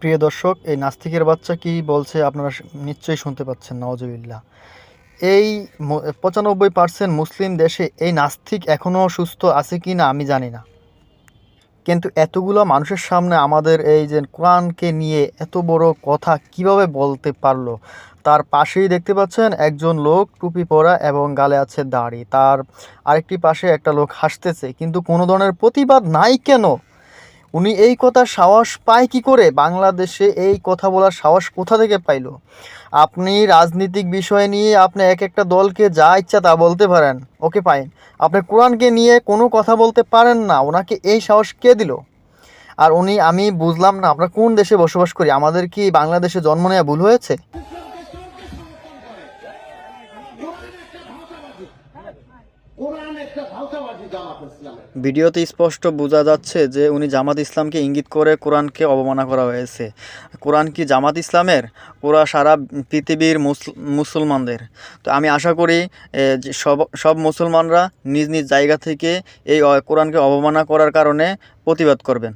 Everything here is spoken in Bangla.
প্রিয় দর্শক, এই নাস্তিকের বাচ্চা কি বলছে আপনারা নিশ্চয়ই শুনতে পাচ্ছেন নওয়াজবিল্লা এই পঁচানব্বই পার্সেন্ট মুসলিম দেশে এই নাস্তিক এখনও সুস্থ আছে কি না আমি জানি না। কিন্তু এতগুলো মানুষের সামনে আমাদের এই যে কোরআনকে নিয়ে এত বড় কথা কীভাবে বলতে পারল, তার পাশেই দেখতে পাচ্ছেন একজন লোক টুপি পরা এবং গালে আছে দাড়ি। তার আরেকটি পাশে একটা লোক হাসতেছে, কিন্তু কোনো ধরনের প্রতিবাদ নাই কেন? উনি এই কথার সাহস পায় কি করে? বাংলাদেশে এই কথা বলার সাহস কোথা থেকে পাইলো? আপনি রাজনীতিক বিষয় নিয়ে আপনি এক একটা দলকে যা ইচ্ছা তা বলতে পারেন। ওকে পাইন আপনি কোরআনকে নিয়ে কোনো কথা বলতে পারেন না। ওনাকে এই সাহস কে দিল? আর উনি, আমি বুঝলাম না, আমরা কোন দেশে বসবাস করি? আমাদের কি বাংলাদেশে জন্ম নেওয়া ভুল হয়েছে? ভিডিওতে স্পষ্ট বোঝা যাচ্ছে যে উনি জামাত ইসলামকে ইঙ্গিত করে কোরআনকে অবমাননা করা হয়েছে। কোরআন কি জামাত ইসলামের? ওরা সারা পৃথিবীর মুসল- মুসলমানদের। তো আমি আশা করি সব সব মুসলমানরা নিজ নিজ জায়গা থেকে এই কোরআনকে অবমাননা করার কারণে প্রতিবাদ করবেন।